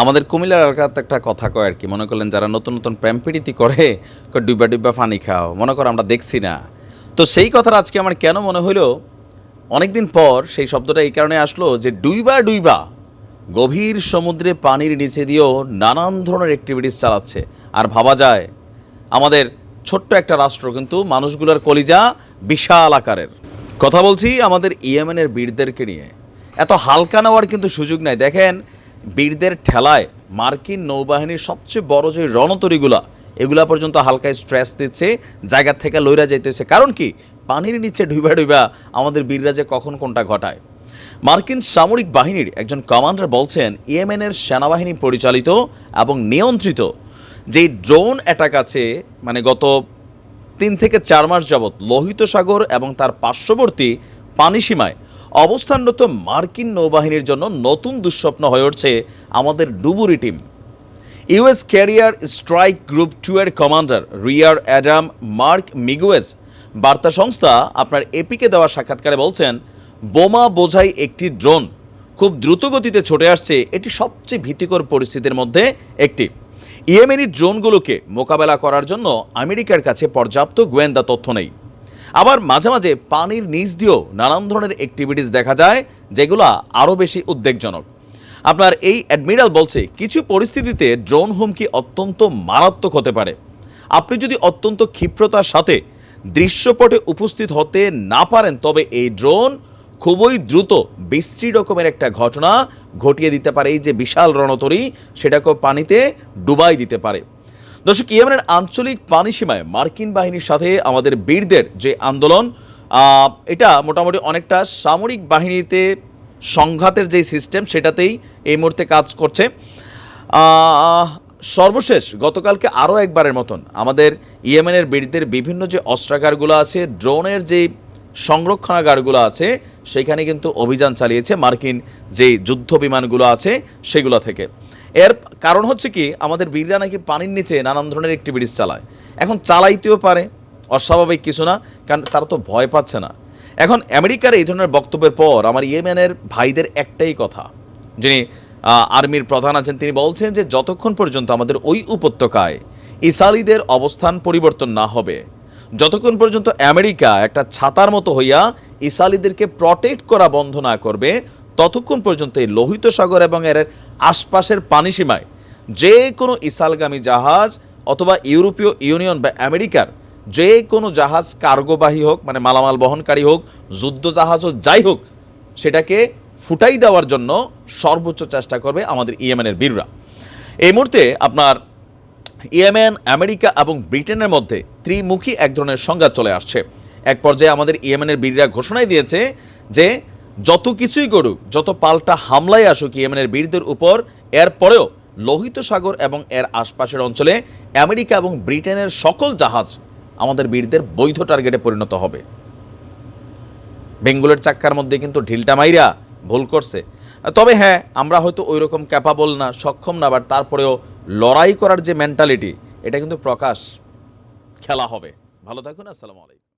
আমাদের কুমিল্লার এলাকাতে একটা কথা কয় আর কি। মনে করলেন যারা নতুন নতুন প্রেম প্রীতি করে, কয় ডুবা ডুবা পানি খাও। মনে করো আমরা দেখছি না। তো সেই কথাটা আজকে আমার কেন মনে হলো অনেকদিন পর সেই শব্দটা এই কারণে আসলো যে ডুইবা ডুইবা গভীর সমুদ্রে পানির নিচে দিয়েও নানান ধরনের অ্যাক্টিভিটিস চালাচ্ছে। আর ভাবা যায়, আমাদের ছোট্ট একটা রাষ্ট্র কিন্তু মানুষগুলোর কলিজা বিশাল আকারের। কথা বলছি আমাদের ইয়েমেনের বীরদেরকে নিয়ে। এত হালকা নেওয়ার কিন্তু সুযোগ নাই। দেখেন বীরদের ঠেলায় মার্কিন নৌবাহিনীর সবচেয়ে বড় যে রণতরীগুলা, এগুলা পর্যন্ত হালকায় স্ট্রেস দিচ্ছে, জায়গা থেকে লইরা যাইতেছে। কারণ কি? পানির নিচে ডুইবা ডুইবা আমাদের বীররা যে কখন কোনটা ঘটায়। মার্কিন সামরিক বাহিনীর একজন কমান্ডার বলছেন, ইয়েমেনের সেনাবাহিনী পরিচালিত এবং নিয়ন্ত্রিত যেই ড্রোন অ্যাটাক আছে মানে গত তিন থেকে চার মাস যাবৎ লোহিত সাগর এবং তার পার্শ্ববর্তী পানিসীমায় অবস্থানরত মার্কিন নৌবাহিনীর জন্য নতুন দুঃস্বপ্ন হয়ে উঠছে আমাদের ডুবুরি team. US carrier strike group two এর commander rear admiral Mark Miguez বার্তা সংস্থা আপনার এপিকে দেওয়া সাক্ষাৎকারে বলছেন, বোমা বোঝাই একটি ড্রোন। খুব দ্রুত গতিতে ছুটে আসছে এটি সবচেয়ে ভীতিকর পরিস্থিতির মধ্যে একটি। ইয়েমেনি ড্রোনগুলোকে মোকাবেলা করার জন্য আমেরিকার কাছে পর্যাপ্ত গোয়েন্দা তথ্য নেই। আবার মাঝে মাঝে পানির নিচ দিয়েও নানান ধরনের অ্যাক্টিভিটিস দেখা যায়, যেগুলো আরও বেশি উদ্বেগজনক। আপনার এই অ্যাডমিরাল বলছে, কিছু পরিস্থিতিতে ড্রোন হুমকি অত্যন্ত মারাত্মক হতে পারে। আপনি যদি অত্যন্ত ক্ষিপ্রতার সাথে দৃশ্যপটে উপস্থিত হতে না পারেন, তবে এই ড্রোন খুবই দ্রুত বিশ্রী রকমের একটা ঘটনা ঘটিয়ে দিতে পারে। এই যে বিশাল রণতরী, সেটাকেও পানিতে ডুবাই দিতে পারে। দর্শক, ইয়েমেনের আঞ্চলিক পানি সীমায় মার্কিন বাহিনীর সাথে আমাদের বীরদের যে আন্দোলন এটা মোটামুটি অনেকটা সামরিক বাহিনীতে সংঘাতের যে সিস্টেম, সেটাতেই এই মুহূর্তে কাজ করছে। সর্বশেষ গতকালকে আরও একবারের মতন আমাদের ইয়েমেনের বীরদের বিভিন্ন যে অস্ত্রাগারগুলো আছে, ড্রোনের যে সংরক্ষণাগারগুলো আছে, সেখানে কিন্তু অভিযান চালিয়েছে মার্কিন যে যুদ্ধ বিমানগুলো আছে, সেগুলো থেকে। এর কারণ হচ্ছে কি, আমাদের বীররা নাকি পানির নিচে নানান ধরনের অ্যাক্টিভিটিস চালায়। এখন চালাইতেও পারে, অস্বাভাবিক কিছু না, কারণ তারা তো ভয় পাচ্ছে না। এখন আমেরিকার এই ধরনের বক্তব্যের পর আমার ইয়েমেনের ভাইদের একটাই কথা, যিনি আর্মির প্রধান আছেন, তিনি বলছেন যে যতক্ষণ পর্যন্ত আমাদের ওই উপত্যকায় ইসালিদের অবস্থান পরিবর্তন না হবে, যতক্ষণ পর্যন্ত আমেরিকা একটা ছাতার মতো হইয়া ইসালিদেরকে প্রটেক্ট করা বন্ধ না করবে ততক্ষণ পর্যন্ত এই লোহিত সাগর এবং এর আশপাশের পানিসীমায় যে কোনো ইসালগামী জাহাজ অথবা ইউরোপীয় ইউনিয়ন বা আমেরিকার যে কোনো জাহাজ কার্গোবাহী হোক মানে মালামাল বহনকারী হোক, যুদ্ধ জাহাজ হোক, যাই হোক, সেটাকে ফুটাই দেওয়ার জন্য সর্বোচ্চ চেষ্টা করবে আমাদের ইয়েমেনের বীররা। এই মুহূর্তে আপনার ইয়েমেন, আমেরিকা এবং ব্রিটেনের মধ্যে ত্রিমুখী এক ধরনের সংঘাত চলে আসছে। এক পর্যায়ে আমাদের ইয়েমেনের বীররা ঘোষণাই দিয়েছে যে যত কিছুই করুক, যত পাল্টা হামলায় আসুক ইয়েমেনের বীরদের উপর, এর পরেও লোহিত সাগর এবং এর আশপাশের অঞ্চলে আমেরিকা এবং ব্রিটেনের সকল জাহাজ আমাদের বীরদের বৈধ টার্গেটে পরিণত হবে। বেঙ্গলের চাক্কার মধ্যে কিন্তু ঢিলটা মাইরা ভুল করছে। তবে হ্যাঁ আমরা হয়তো ওই রকম ক্যাপাবল না, সক্ষম না বাট তারপরেও লড়াই করার যে মেন্টালিটি এটা কিন্তু প্রকাশ খেলা হবে। ভালো থাকুন, আসসালামু আলাইকুম।